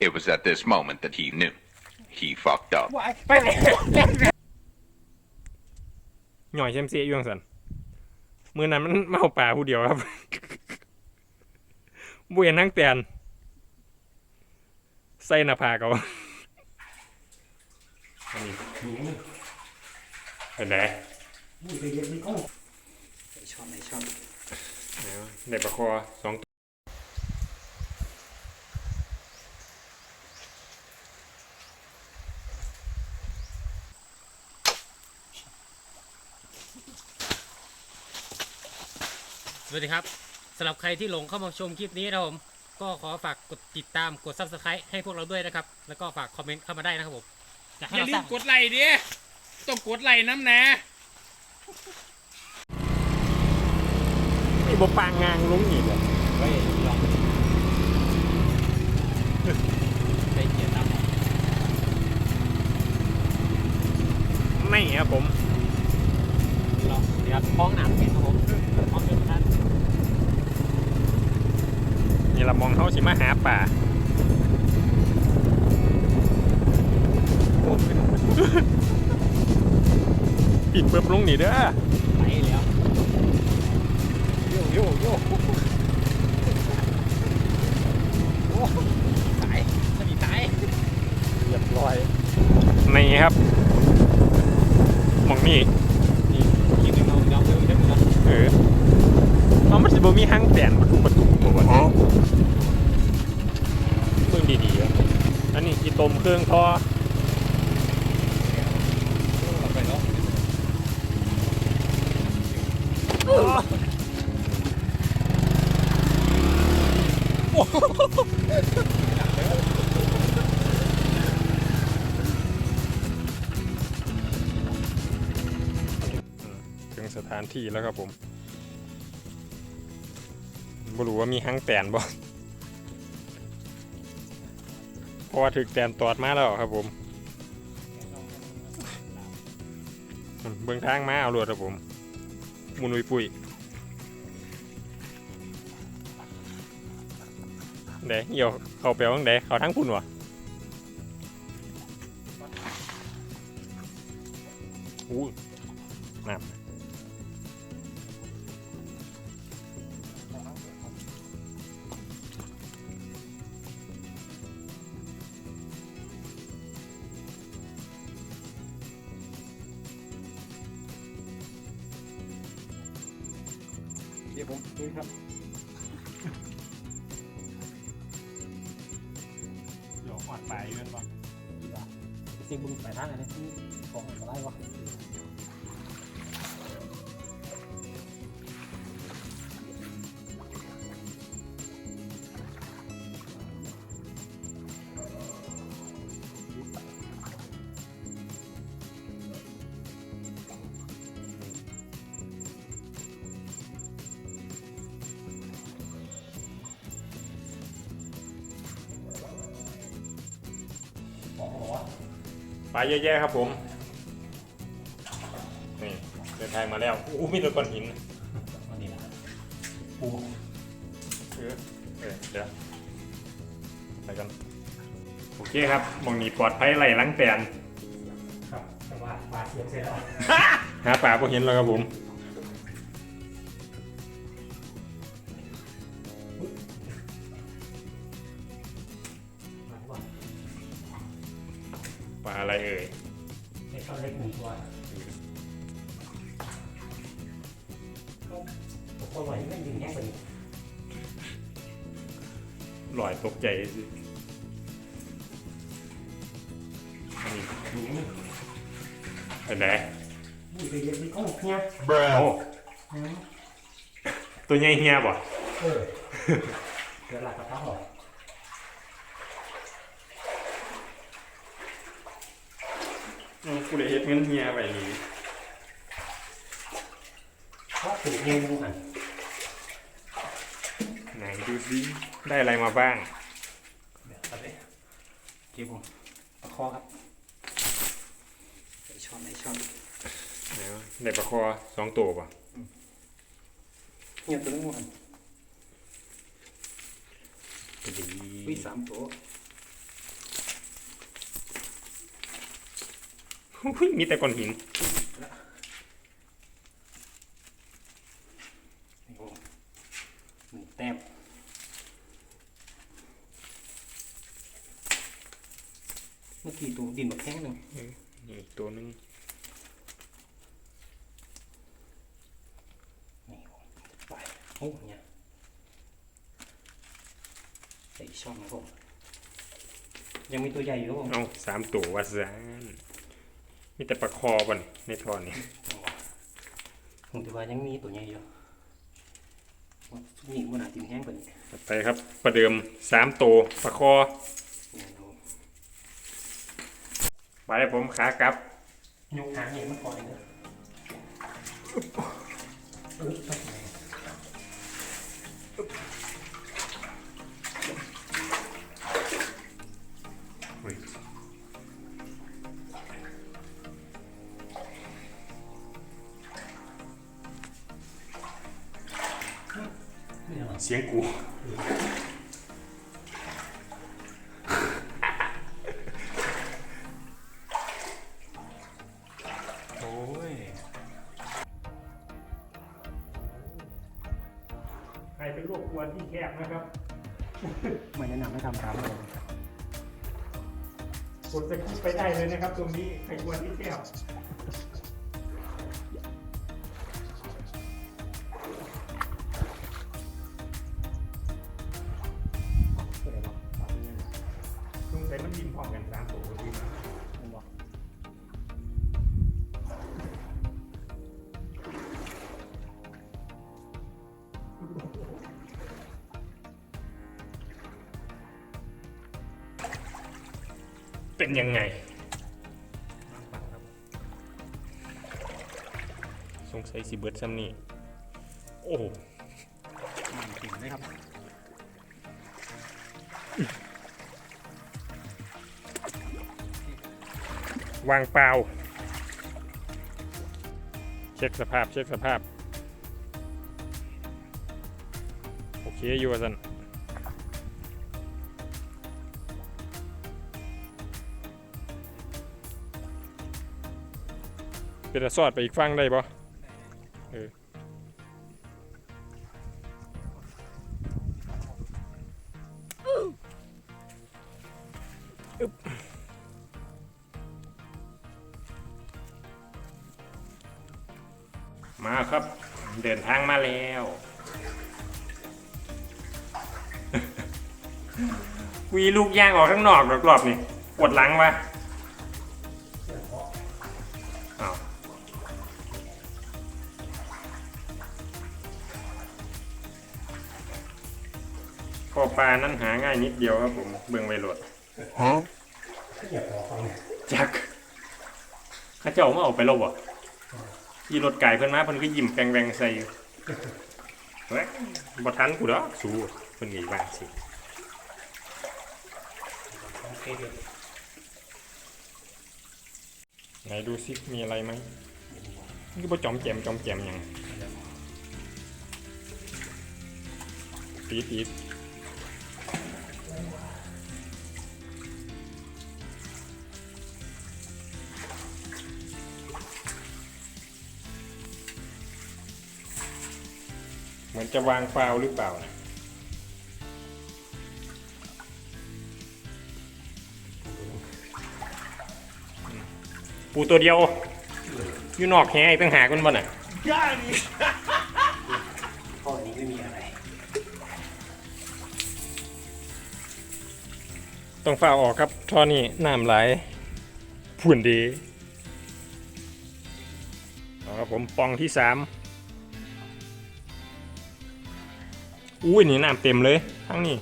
It was at this moment that he knew. He fucked up. ไปเลยหน่อยเชมเซียอยู่จังสันมือนั้นมันเมาป่าผู้เดียวครับ บุยนั่งแตนใส่หน้าผากเอาอันนี้เป็นไงอุ้ยไปเย็นนี่ก็ไอช่อนไอช่อนได้ปลาคอสองตัว สวัสดีครับสำหรับใครที่หลงเข้ามาชมคลิปนี้นะครับผม ก็ขอฝากกดติดตามกด subscribe ให้พวกเราด้วยนะครับ แล้วก็ฝากคอมเมนต์เข้ามาได้นะครับผมอยากให้อย่าเราลืสร้ามงกดไลค์ดิต้องกดไลค์น้ำนะ ไอ้บปางงางลงอีกเหรอเฮ้ยลองไปเกียร์ตามไม่ครับผมลองเดี๋ยวท้องหนามเห็นครับผมท้องเดินท่าน นี่เรามองเขาสิมาหาป่าปิดเปิบลงนี่เด้อไปแล้วโยโยโยโอ้ตายสนิทตายเรียบร้อยนี่ครับหมองนี่นี่คิดถึงเราเราเพิ่มได้ไหมล่ะเออ เอามันสิบ่มีห้างแตนประตูประตูบ่วะเบิ่งดีๆอะอันนี้อีตมเครื่องทอเราไปแล้วถึงสถานที่แล้วครับผม บ่รู้ว่ามีห้างแตนบ่เพราะว่าถึกแตนตอดมาแล้วครับผมเบิ่งทางมาเอารวดครับผมมุนุยปุยเดี๋ยวเหี่ยวเขาไปวังเดเขาทั้งพุ่นวะอู้ ดี๋ยวผมดูครับ เดี๋ยวหอดไปเงินปะซีบึงไปทางอะไรที่ของ ไปเยอะๆครับผม นี่เดินทางมาแล้วอู้มีแต่ก้อนหินวันนี้นะปูเออเออเดี๋ยวไปกันโอเคครับหมองนี้ปลอดภัยไหลหลังแตนครับแต่ว่าปลาเสียบเสร็จแล้ว หาป่าพอเห็นแล้วครับผม ลอยตกใจสิอันนี้เป็นไงอุ้ยไปเย็นนี่ก็เนี่ยโอ้ตัวใหญ่เฮียบ่เออเดี๋ยวหลักกระเพาะหรออืมกูเลยเฮ็ดเงินเฮียไปนี่เพราะตื่นเองดูหันไหน ดูซิได้อะไรมาบ้างเดี๋ยวครจีก็บผมประคอครับในช่องในช่องเดี๋ยวได้ปลาคอสองตัวป่ะเงียบตัวนึงมั้งดีวิสามตัวมีแต่ก้อนหิน มื่อกี้ตัวดินแบบแข็งหนึ่งนี่อีกตัวหนึงนี่ผมไปโอ้เนี่ยใส่อีกช่องนะผมยังมีตัวใหญ่อยู่ครับผมเอาสามตัววาซานมีแต่ปลาคอบ่นในทอนนี่ผมถือว่ายังมีตัวใหญ่อยู่นี่มันอาจจะแห้งกว่านี้ต่อไปครับ ประเดิมสามตัวปลาคอ นี่ครับผม ไปผมขากลับยกหางเองมันพอเลยนะเออต้องไงเสียงกู กกวนที่แคบนะครับไม่แนะนำให้ทำตามเลยกดสกิปไปได้เลยนะครับ ตรงนี้ใครกวนที่แคบ เป็นยังไง สงสัยสิเบิร์ดซ้ำนี่ โอ้โหมันกินได้ครับวางเปล่า เช็คสภาพ เช็คสภาพ โอเคอยู่ว่าสัน จะสอดไปอีกฟังได้ปะเออมาครับ เดินทางมาแล้ววีลูกย่างออกข้างนอกรอบๆนี่ปวดหลังวะ นั้นหาง่ายนิดเดียวครับผม เบิ่งไวโหลดอย่าบอกเขาเนี่ยจักเข้าเจ้ามาเอาไปแลบอะขี่รถไก่เพิ่นมาเพิ่นก็ยิ้มแปลงแวงใส่อยู่เฮ้ยบ่ทันกูดอกสู้เพิ่นก็อีกบ้างสิโอเคเดี๋ยวไหนดูซิมีอะไรไหมนี่ก็บ่จอมแจมจอมแจมหยังปีดปีด เหมือนจะวางฟาวหรือเปล่านะปูตัวเดียวอยู่นอกแฮอีกตั้งหากมันบ่น่ะ ต้องฝ้าออกครับท่อนี้น้ำไหลผุ่นดีอาครับผมปองที่สามอุ้ยนี่น้ำเต็มเลยทั้งนี้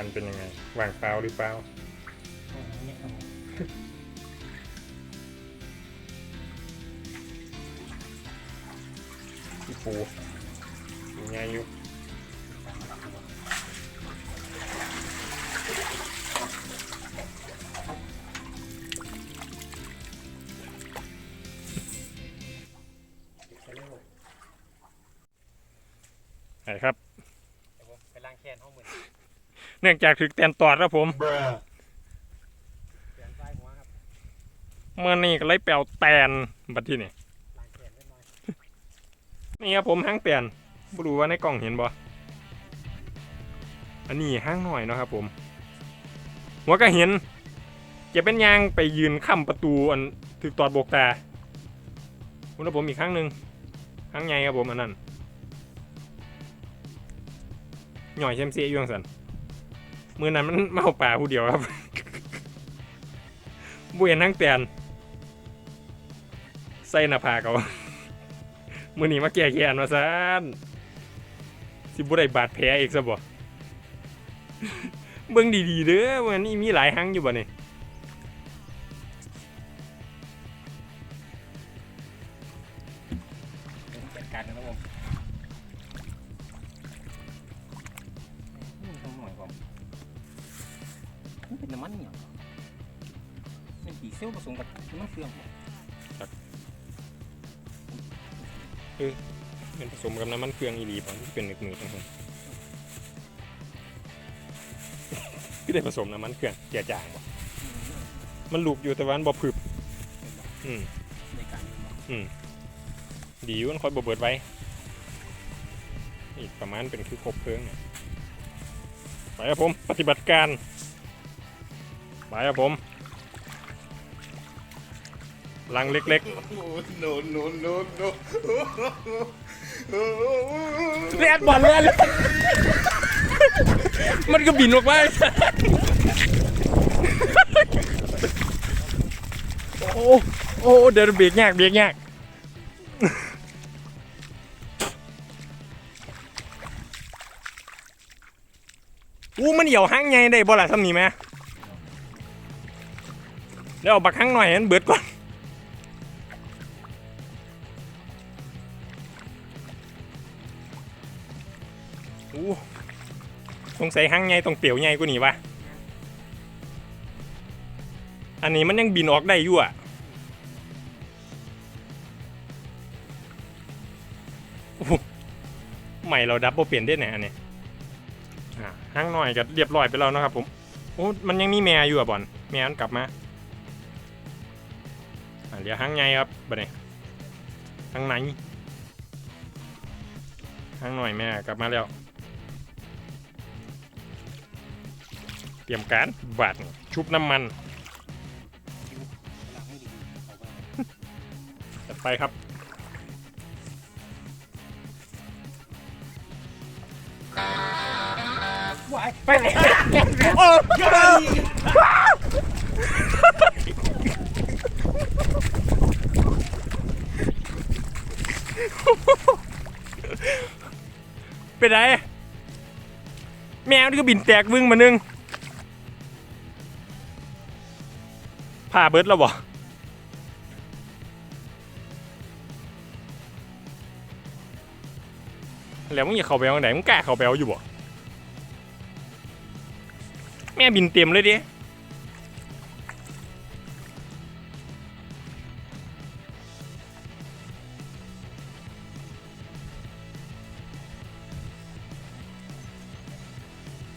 ันเป็นยังไงวางเปล่าหรือเปล่าปูยังไงอยู่ นื่องจากถึกแตนตอดครับผมเปลี่ยนซ้ายหัวครับเมื่อนี้ก็เลยแปลวแตนบัดที่นี่ล้างแค้นเล็กน้อยนี่ครับผมห้างแตนบ่รู้ว่าในกล่องเห็นบ่อันนี้ห้างหน่อยเนาะครับผมหัวก็เห็นจะเป็นยางไปยืนค้ำประตูอันถึกตอดโบกตาคุณผมอีกครั้งหนึ่งครั้งใหญ่ครับผมอันนั้นหน่อยเชมซีอยู่จังสัน มือนั้นมันเมาป่าผู้เดียวครับบุเห็นทั้งแตนใส่หน้าผากเขามือนี้มาแก้แค้นมาซานสิบุได้บาดแผลอีกซะบ่เบิ่งดีๆเด้อมันนี่มีหลายหังอยู่บ่เนี่ย เป็นผสมกับน้ำมันเครื่องอีหลีป่ะที่เป็นหนึกมือจังซั่นคือได้ผสมน้ำมันเครื่องเจียจางบ่มันลูกอยู่แต่ว่ามันบ่พึบอืมในการดีอยู่มันคอยบ่เบิดไว้อีกประมาณเป็นคือครบเพลิงเนี่ยไปครับผมปฏิบัติการไปครับผมลังเล็ก no, no, no, no. เลียดบอลเลยมันก็บินออกไปโอ้โอ้เดินเบรกยากเบรกยากอู้มันเหี่ยวห้างไงได้บ่ล่ะทำนี่ไหมเดี๋ยวเอาบักห้างหน่อยให้มันเบิดก่อน สงสัยห้างไงต้องเปลี่ยวไงกูนี่วะอันนี้มันยังบินออกได้อยู่อะใหม่เราดับเบ่เปลี่ยนได้ไหนอันนี้อ่าห้างหน่อยก็เรียบร้อยไปแล้วนะครับผมโอ้มันยังมีแม่อยู่อะบอลแม่มันกลับมาอ่าเดี๋ยวห้างไงครับบัดนี้ห้างไหนห้างหน่อยแม่กลับมาแล้ว เตรียมการบาดชุบน้ำมันไปจัดไปครับ ไปไหนโอ้เป็นไรแมวนี่ก็บินแตกวึ่งมานึง ผ่าเบิร์ดแล้วบ่แล้วมึงอย่าเข้าไปเอาไหนมึงกล้าเข้าไปเอาอยู่บ่แม่บินเต็มเลยดิ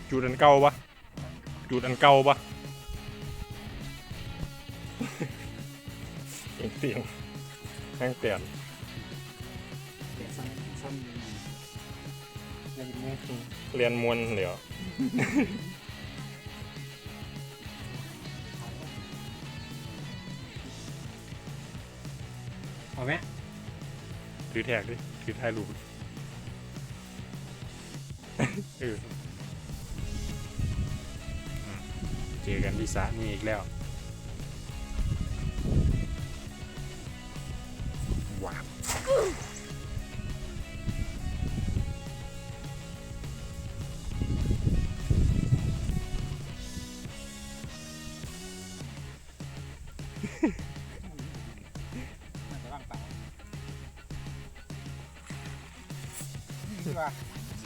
จูดอันเก่าปะจูดอันเก่าปะ เสียงเสียงแห้งเตียนเดี๋ยวซ้ำซ้ำในมือคือเรียนมวนเดี๋ยวเอาไหมถือแท็กดิถือถ่ายรูปเอออืมเจอกันที่สระนี่อีกแล้วว้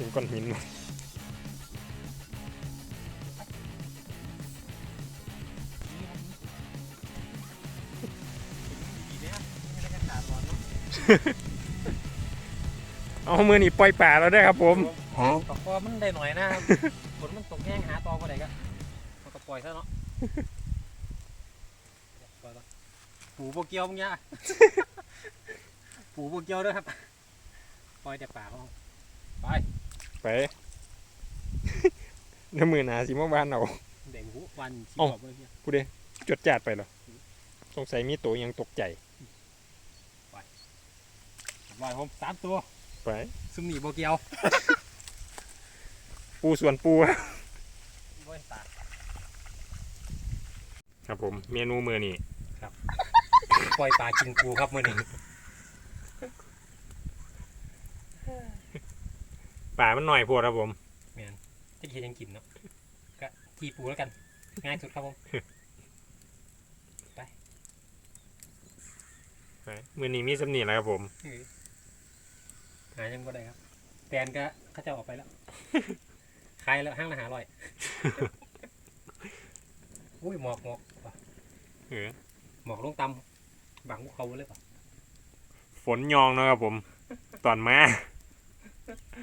เสียงก้อนหินมาดีเนี่ยไม่ได้กระถาร้อนเนาะเอามือนี่ปล่อยป่าแล้วได้ครับผมตกคอมันได้หน่อยนะครับฝนมันตกแห้งหาตอก็ได้ก็มันก็ปล่อยซะเนาะปล่อยก่อนปูโบเกียวมึงยาปูโบเกียวด้วยครับ ปล่อยแต่ป่าเขาไป ไปน้ำมือหนาสิมาบ้านเอาเด็กหูวันชีเอ้าบอกเลยเนี่ยผู้ใดจดจัดไปเหรอสงสัยมีตัวยังตกใจปล่อยผมสามตัวไปซุมหนีโบเกียว ปูส่วนปูโอ้ยตายครับผมเมนูมือนี่ปล่อยปลากินปูครับมื่อนี้ ป่ามันหน่อยโพดครับผมจะกินยังกินเนาะก็ทีปูแล้วกัน ง่ายสุดครับผมไปมือนี้มีสำนีแล้วครับผมหายังก็ได้ครับแตนก็เขาจะออกไปแล้วขายแล้วห้างละหาร้อยอุ้ยหมอกหมอกว่ะเออหมอกลงตำบังภูเขาเลยป่ะฝนยองเนาะครับผม ตอนมา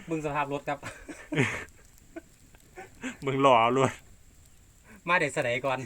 บึงสภาพรถครับ มึงหล่อเอาเลยมาเด็ดสไลก่อน